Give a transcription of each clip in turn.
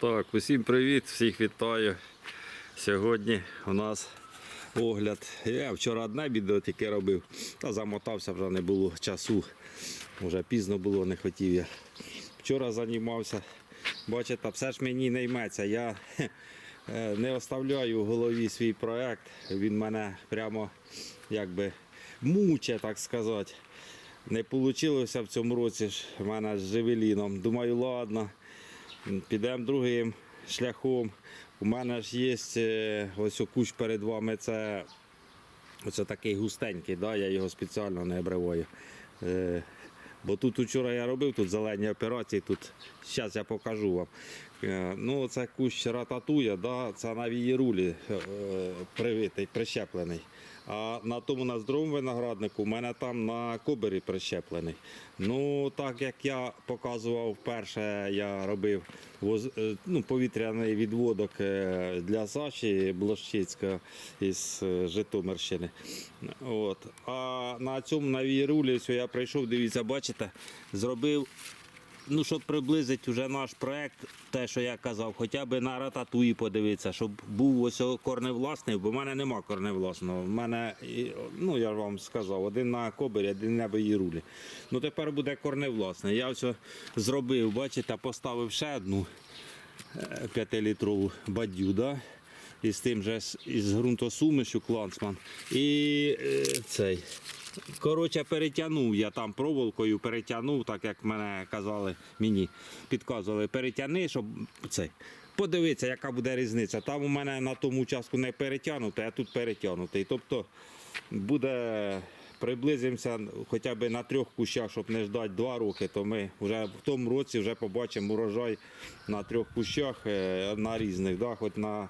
Так, усім привіт, всіх вітаю. Сьогодні у нас огляд. Я вчора одне відео тільки робив, та замотався, вже не було часу. Вже пізно було, не хотів я. Вчора займався. Бачите, все ж мені не йметься. Я е, не оставляю в голові свій проект. Він мене прямо якби муче, так сказати. Не вийшло в цьому році ж в мене з Жевеліном. Думаю, ладно, підемо другим шляхом. У мене ж є е, ось кущ перед вами, це оце такий густенький, да? я його спеціально не обриваю. Е, Бо тут вчора я робив тут зелені операції, тут зараз я покажу вам. Е, Ну, це кущ рататуя, да? це на вієрулі е, привитий, прищеплений. А на тому на здоровому винограднику у мене там на кобері прищеплений. Ну, так як я показував вперше, я робив е, ну, повітряний відводок для Саші Блощицького із Житомирщини. От. А на цьому на вієрулі я прийшов, дивіться, бачите, зробив ну, щоб приблизити вже наш проект, те, що я казав, хоча б на рататуї подивитися, щоб був ось корневласний, бо в мене нема корневласного. В мене, ну я вам сказав, один на кобері, один на рулі. Ну тепер буде корневласний. Я ось зробив, бачите, поставив ще одну е, 5-літрову бадю, да? І тим же з- із ґрунтосумішю клансман. І е, цей. Коротше, перетягнув я там проволокою, перетягнув, так як мене казали, мені підказували, перетягни, щоб цей. Подивитися, яка буде різниця. Там у мене на тому участку не перетягнуто, а тут перетягнутий. Тобто буде приблизимося хоча б на трьох кущах, щоб не ждати два роки, то ми вже в тому році вже побачимо урожай на трьох кущах е, на різних, да, хоч на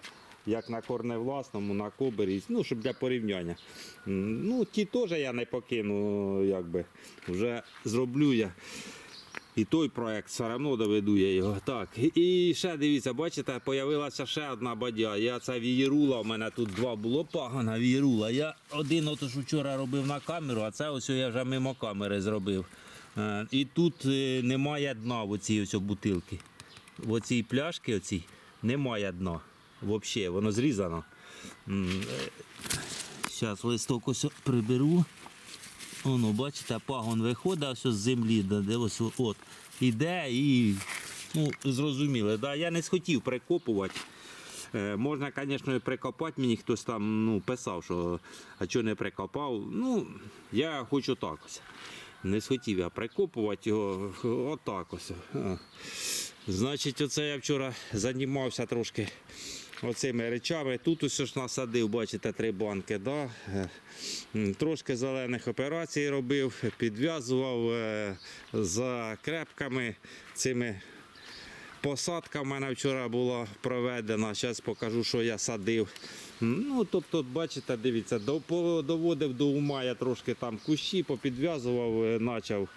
як на корневласному, на кобері, ну, щоб для порівняння. Ну, ті теж я не покину, якби. Вже зроблю я. І той проект все одно доведу я його. Так. І ще дивіться, бачите, з'явилася ще одна бадя. Я це вієрула, у мене тут два було пагана вієрула. Я один отож вчора робив на камеру, а це ось я вже мимо камери зробив. Е, І тут е, немає дна в оцій бутилки. В оцій пляшки оцій немає дна. Взагалі, воно зрізано. Зараз листок ось приберу. Воно, бачите, пагон виходить ось з землі, де ось от іде і ну, зрозуміли. Да? Я не схотів прикопувати. Е, можна, звісно, прикопати. Мені хтось там ну, писав, що а чого не прикопав. Ну, я хочу так ось. Не схотів я прикопувати його отак ось. А. Значить, оце я вчора займався трошки оцими речами. Тут ось ж насадив, бачите, три банки. Да? Е, Трошки зелених операцій робив, підв'язував е, за крепками цими. Посадка в мене вчора була проведена. Зараз покажу, що я садив. Ну, тобто, бачите, дивіться, доводив до ума я трошки там кущі, попідв'язував, е, почав.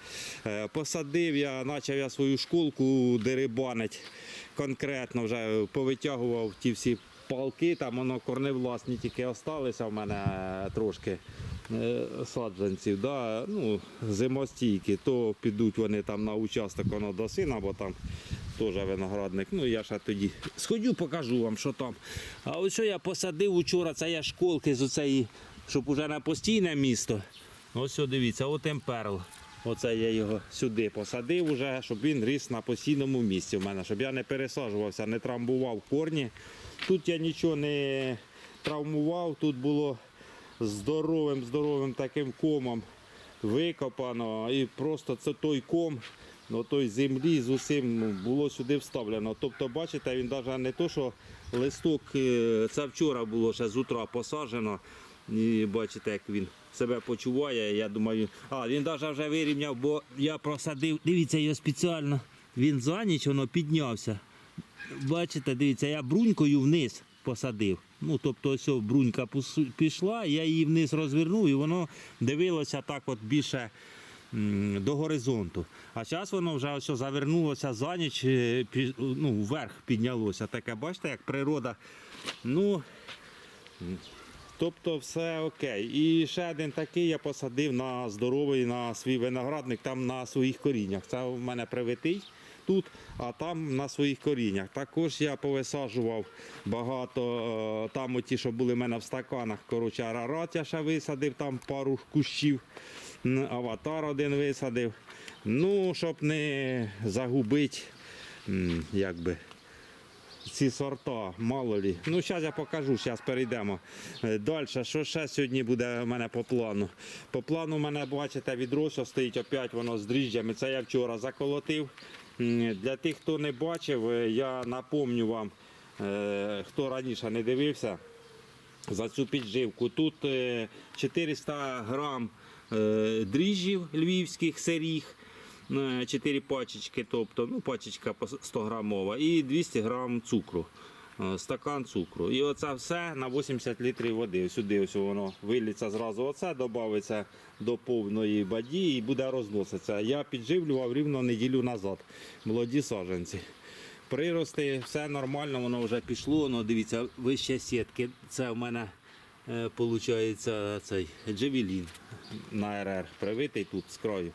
Посадив я, почав я свою школку дерибанить конкретно, вже повитягував ті всі палки, там воно корневласні тільки залишилися в мене е, трошки е, саджанців, да, ну, зимостійкі, то підуть вони там на участок воно до сина, бо там теж виноградник. Ну я ще тоді сходю, покажу вам, що там. А ось що я посадив вчора, це я школки з оцеї, щоб уже на постійне місто. Ось дивіться, от емперл. Оце я його сюди посадив, уже, щоб він ріс на постійному місці в мене, щоб я не пересаджувався, не травмував корні. Тут я нічого не травмував, тут було здоровим, здоровим таким комом викопано. І просто це той ком ну, той землі з усім ну, було сюди вставлено. Тобто, бачите, він навіть не то, що листок, е, це вчора було ще з утра посаджено. І бачите, як він себе почуває. Я думаю, а він навіть вже вирівняв, бо я просадив. Дивіться, його спеціально. Він за ніч воно піднявся. Бачите, дивіться, я брунькою вниз посадив. Ну, тобто, ось брунька пішла, я її вниз розвернув і воно дивилося так от більше до горизонту. А зараз воно вже ось завернулося за ніч, е, ну, вверх піднялося. Таке, бачите, як природа. Ну, Тобто все окей. І ще один такий я посадив на здоровий на свій виноградник, там на своїх коріннях. Це у мене привитий. тут, а там на своїх коріннях. Також я повисаджував багато, е, там оті, що були в мене в стаканах, коротше, арарат я ще висадив, там пару кущів, аватар один висадив. Ну, щоб не загубити, м, якби ці сорта, мало лі. Ну, зараз я покажу, зараз перейдемо. Далі, що ще сьогодні буде у мене по плану? По плану у мене, бачите, відро, стоїть опять воно з дріжджами. Це я вчора заколотив. Для тих, хто не бачив, е, я напомню вам, е, хто раніше не дивився, за цю підживку. Тут е, 400 грам е, дріжджів львівських сиріх. 4 пачечки, тобто ну, пачечка 100 грамова і 200 грам цукру, е, стакан цукру. І оце все на 80 літрів води. Сюди ось воно виліться зразу оце, додається до повної баді і буде розноситися. Я підживлював рівно неділю назад. Молоді саджанці. Прирости, все нормально, воно вже пішло. Ну, дивіться, вище сітки. Це в мене виходить цей джевелін на РР привитий тут з краю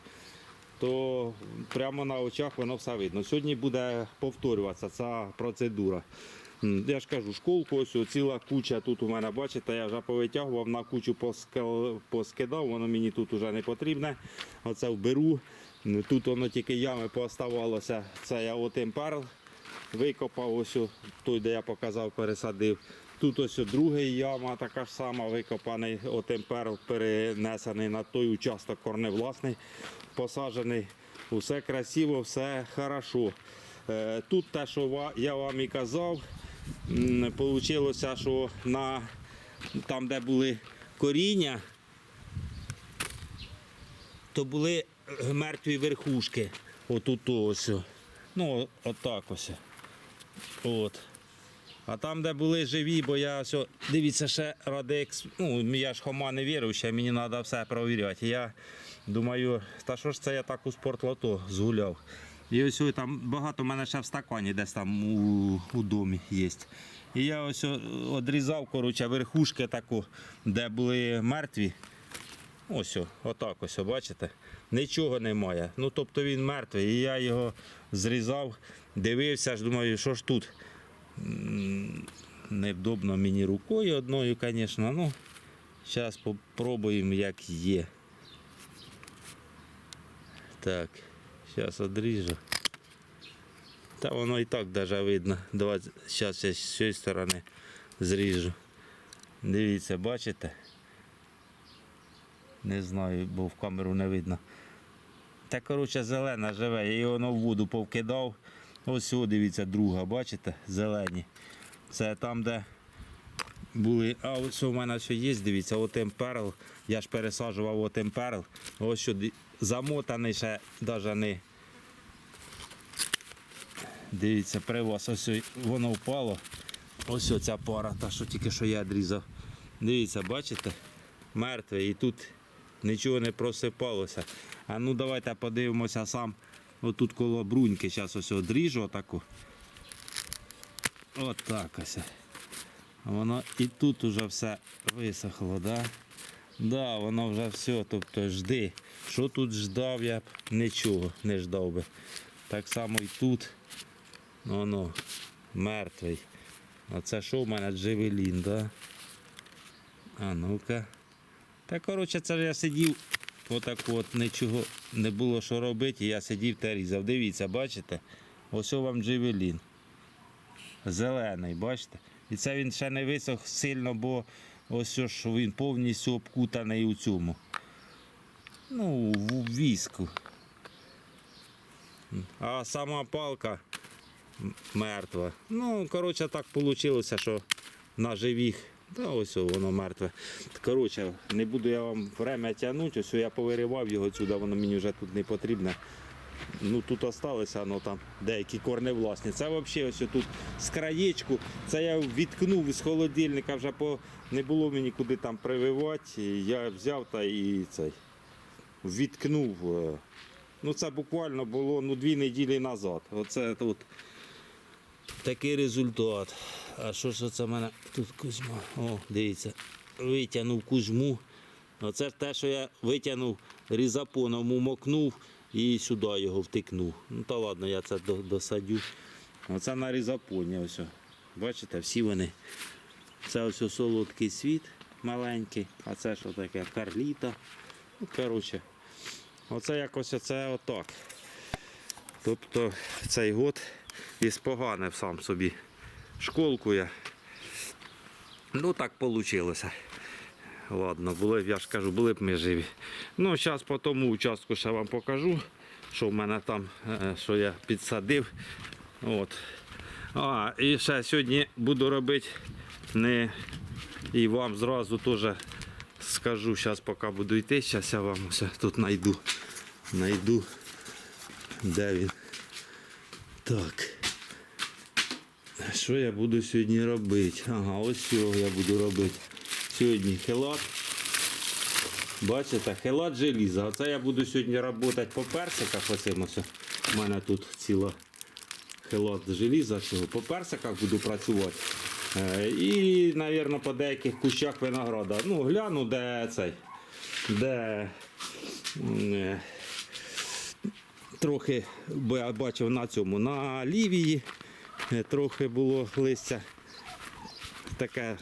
то прямо на очах воно все видно. Сьогодні буде повторюватися ця процедура. Я ж кажу, школку, ось ціла куча тут у мене, бачите, я вже повитягував, на кучу поскидав, воно мені тут вже не потрібне. Оце вберу. Тут воно тільки ями пооставалося. Це я отим перл викопав, ось той, де я показав, пересадив. Тут ось другий яма така ж сама, викопаний отим перл перенесений на той участок корневласний, посаджений. Усе красиво, все хорошо. Е, Тут те, що я вам і казав, вийшло, що на, там, де були коріння, то були е, мертві верхушки. Отут ось. Ну, отак ось. От. А там, де були живі, бо я о, дивіться, ще радекс. ну, я ж хома не вірив, ще мені треба все провіряти. Я думаю, та що ж це я так у спортлото згуляв. І ось там багато в мене ще в стакані десь там у, у домі є. І я ось відрізав коротше, верхушки таку, де були мертві. Ось, отак ось, бачите? Нічого немає. Ну, тобто він мертвий. І я його зрізав, дивився, ж думаю, що ж тут. Невдобно мені рукою одною, звісно. Ну, зараз спробуємо, як є. Так, зараз одріжу. Та воно і так даже видно. Зараз я з цієї сторони зріжу. Дивіться, бачите? Не знаю, бо в камеру не видно. Та коротше зелена живе, я воно в воду повкидав. Ось о, дивіться, друга, бачите? Зелені. Це там, де були. А ось у мене все є, дивіться, отим перл. Я ж пересаджував отим перл. Ось що замотаний ще навіть не. Дивіться, при вас ось воно впало. Ось оця пара, та що тільки що я відрізав. Дивіться, бачите? Мертвий. І тут нічого не просипалося. А ну давайте подивимося сам. Отут коло бруньки. Зараз ось одріжу отаку. От так ось. Воно і тут уже все висохло, да? Да, воно вже все, тобто жди. Що тут ждав, я б нічого не ждав би. Так само і тут. Воно мертвий. А це що в мене джевелін, да? А ну-ка. Та коротше, це я сидів, отак от нічого не було що робити, я сидів та різав. Дивіться, бачите? Ось вам джевелін. Зелений, бачите? І це він ще не висох сильно, бо ось ж він повністю обкутаний у цьому. Ну, в віску. А сама палка мертва. Ну, коротше, так вийшло, що на живих. Та ось воно мертве. Коротше, не буду я вам время тягнути, ось я повиривав його сюди, воно мені вже тут не потрібне. Ну тут залишилися ну, там деякі корни власні. Це взагалі ось тут з краєчку. Це я відкнув з холодильника, вже по не було мені куди там прививати. Я взяв та і цей відкнув. е. Ну це буквально було ну, дві неділі назад. Оце тут такий результат. А що ж це в мене тут кузьма? О, дивіться, витягнув кузьму. Оце ж те, що я витягнув різапоном, умокнув і сюди його втикну. Ну та ладно, я це досадю. Оце на різапоні. Ось. Бачите, всі вони. Це ось солодкий світ маленький, а це що таке? Карліта. Ну, коротше, оце якось оце отак. Тобто цей год і споганив сам собі. Школку я. Ну так вийшло. Ладно, були б, я ж кажу, були б ми живі. Ну, зараз по тому участку ще вам покажу, що в мене там, е, що я підсадив. От. А, і ще сьогодні буду робити не і вам зразу теж скажу, зараз поки буду йти, зараз я вам ось тут знайду. Знайду. Де він? Так. Що я буду сьогодні робити? Ага, ось цього я буду робити. Сьогодні хелат. Бачите, хелат желіза. Оце я буду сьогодні працювати по персиках. Оцим ось. У мене тут ціла хелат желіза. Цього. По персиках буду працювати. Е, І, мабуть, по деяких кущах винограда. Ну, гляну, де цей. Де. е, Трохи бо я бачив на цьому на лівії трохи було листя таке,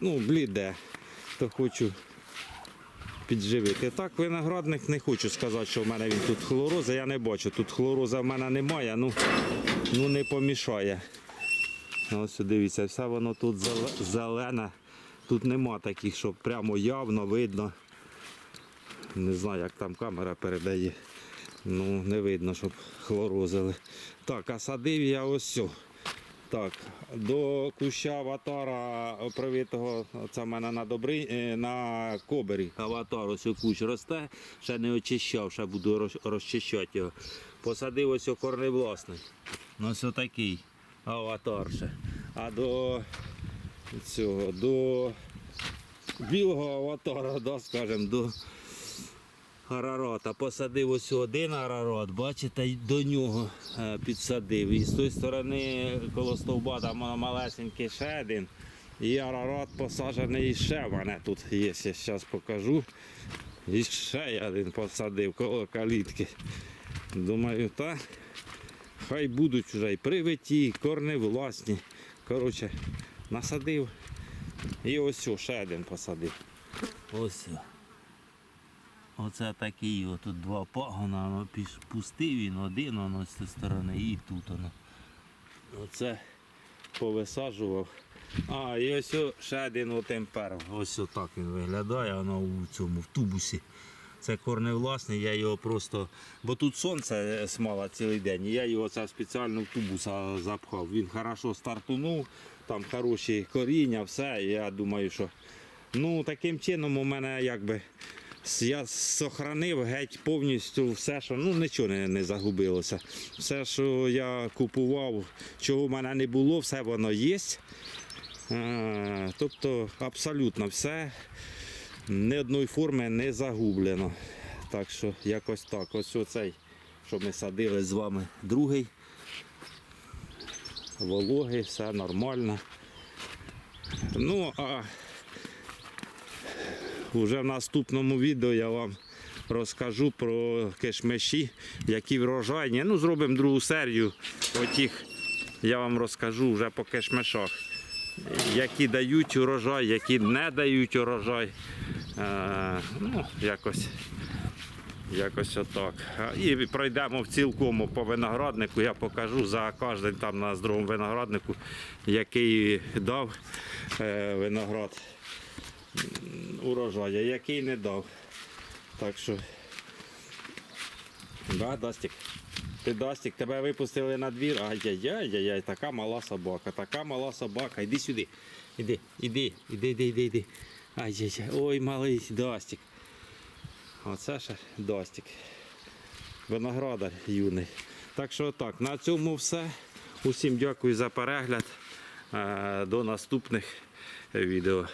ну, бліде, то хочу підживити. Так, виноградник не хочу сказати, що в мене він тут хлороза, я не бачу. Тут хлороза в мене немає, ну, ну не помішає. Ось дивіться, все воно тут зелене. Тут нема таких, що прямо явно видно. Не знаю, як там камера передає. Ну, не видно, щоб хлорозили. Так, а садив я ось. сю. Так, до куща аватара привитого, це в мене на добри, е, на кобері. Аватар ось кущ росте, ще не очищав, ще буду розчищати його. Посадив ось корний власний. Ну, ось такий аватар ще. А до цього, до білого аватара, да, скажем, до Арарата. Посадив ось один арарат, бачите, до нього е, підсадив. І з тої сторони коло стовба там малесенький ще один. І арарат посаджений ще в мене тут є, я зараз покажу. І ще один посадив коло калітки. Думаю, так. Хай будуть вже і привиті, і корни власні. Коротше, насадив. І ось ще один посадив. Ось. Оце такий, отут два пагона, воно пустий він, один воно з цієї сторони і тут воно. Оце повисаджував. А, і ось ще один отемпер. Ось отак він виглядає, воно у цьому в тубусі. Це корневласний, я його просто. Бо тут сонце смало цілий день, і я його це спеціально в тубуса запхав. Він хорошо стартунув, там хороші коріння, все. І я думаю, що ну таким чином у мене якби. Я сохранив геть повністю все, що ну нічого не, не загубилося. Все, що я купував, чого в мене не було, все воно є. Е, Тобто абсолютно все ні одної форми не загублено. Так що якось так. Ось оцей, що ми садили з вами, другий. Вологий, все нормально. Ну, а вже в наступному відео я вам розкажу про кишмиші, які врожайні. Ну, зробимо другу серію. Отіх я вам розкажу вже по кишмишах які дають урожай, які не дають урожай. Е, ну, якось, якось отак. І пройдемо в цілкому по винограднику. Я покажу за кожен там на здоровому винограднику, який дав е, виноград а який не дав. Так що, да, Дастік? Ти Дастік, тебе випустили на двір. Ай-яй-яй-яй, така мала собака, така мала собака. Іди сюди. Іди, іди, іди, іди, іди, іди. Ай-яй-яй. Ой, малий Дастік. Оце ще Дастік. Виноградар юний. Так що так, на цьому все. Усім дякую за перегляд. Е, До наступних відео.